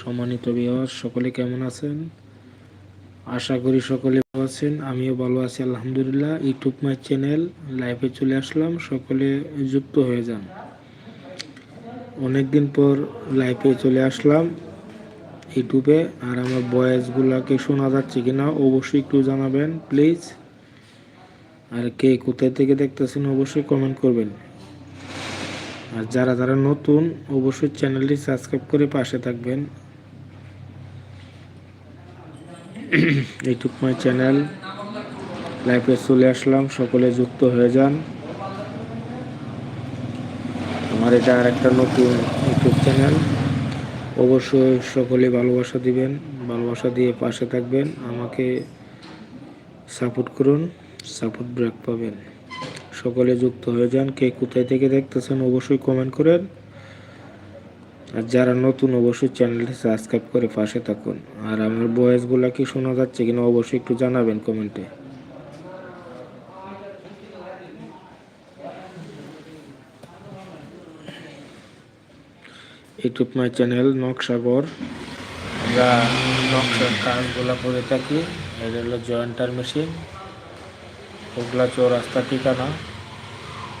সম্মানিত বিহার সকলে কেমন আছেন? আশা করি সকলে ভালো আছেন, আমিও ভালো আছি, আলহামদুলিল্লাহ। ইউটিউব মাই চ্যানেল লাইভে চলে আসলাম, সকলে যুক্ত হয়ে যান। অনেকদিন পর লাইভে চলে আসলাম ইউটিউবে, আর আমার ভয়েসগুলোকে শোনা যাচ্ছে কিনা অবশ্যই একটু জানাবেন প্লিজ আর কে কোথায় থেকে দেখতেছেন অবশ্যই কমেন্ট করবেন। আর যারা যারা নতুন, অবশ্যই চ্যানেলটি সাবস্ক্রাইব করে পাশে থাকবেন। ইউটিউব মাই চ্যানেল লাইফে চলে আসলাম, সকলে যুক্ত হয়ে যান। আমার এটা আর একটা নতুন ইউটিউব চ্যানেল অবশ্যই সকলে ভালোবাসা দিবেন, ভালোবাসা দিয়ে পাশে থাকবেন, আমাকে সাপোর্ট করুন সাপোর্ট ব্র্যাক পাবেন। সকলে যুক্ত হয়ে যান, কে কোথায় থেকে দেখতেছেন অবশ্যই কমেন্ট করেন। আর যারা নতুন অবশ্যই চ্যানেলটি সাবস্ক্রাইব করে পাশে থাকুন। আর আমার ভয়েসগুলো কি শোনা যাচ্ছে কিনা অবশ্যই একটু জানাবেন কমেন্টে। YouTube my channel Nakshagar. আমরা নকশার কাজগুলো করে থাকি। এটা হলো জয়েন্টার মেশিন। ওগুলা চৌরাস্তা ঠিকানা।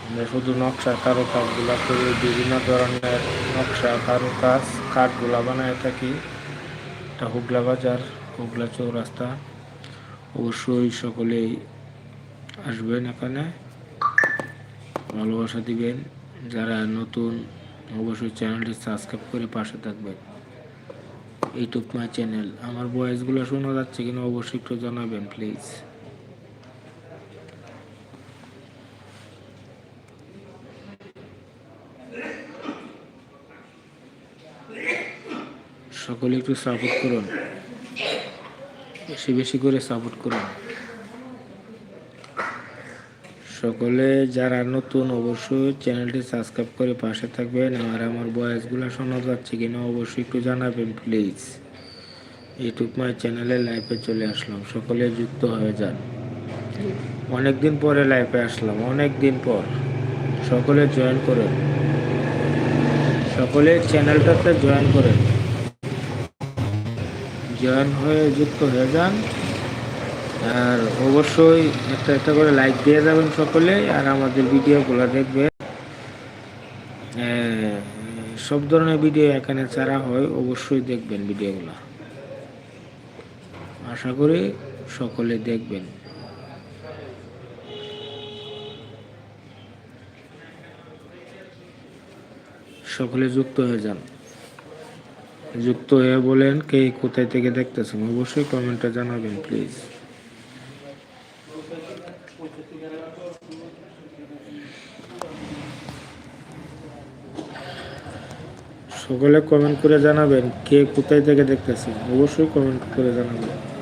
আমরা শুধু নকশা কারও কাজগুলা করি বিভিন্ন ধরনের নকশা কারও কাজ কাঠগুলা বানায় থাকি। এটা হুগলা বাজার, হুগলা চৌরাস্তা। অবশ্যই সকলেই আসবেন এখানে। ভালোবাসা দিবেন। যারা নতুন, অবশ্যই চ্যানেলটি সাবস্ক্রাইব করে পাশে থাকবেন। ইউটিউব মাই চ্যানেল আমার ভয়েসগুলো শোনা যাচ্ছে কিনা অবশ্যই একটু জানাবেন প্লিজ সকলে একটু সাপোর্ট করুন। বেশি বেশি করে সাপোর্ট করুন। সকলে যারা নতুন, অবশ্যই চ্যানেলটি সাবস্ক্রাইব করে পাশে থাকবেন। আর আমার ভয়েসগুলো শোনা যাচ্ছে কিনা অবশ্যই একটু জানাবেন প্লিজ ইউটিউব মাই চ্যানেলে লাইভে চলে আসলাম। সকলে যুক্ত হয়ে যান। অনেক দিন পরে লাইভে আসলাম। অনেক দিন পর। সকলে জয়েন করেন। সকলে চ্যানেলটাতে জয়েন করেন। জয়েন হয়ে যুক্ত হয়ে যান। আর অবশ্যই একটা একটা করে লাইক দিয়ে যাবেন সকলে, আর আমাদের ভিডিওগুলো দেখবেন। সব ধরনের ভিডিও এখানে ছাড়া হয়, অবশ্যই দেখবেন ভিডিওগুলো। আশা করি সকলে দেখবেন। সকলে যুক্ত হয়ে যান। যুক্ত হয়ে বলেন কে কোথায় থেকে দেখতেছেন, অবশ্যই কমেন্টে জানাবেন, প্লিজ। সকলে কমেন্ট করে জানাবেন কে কোথায় থেকে দেখতেছেন, অবশ্যই কমেন্ট করে জানাবেন।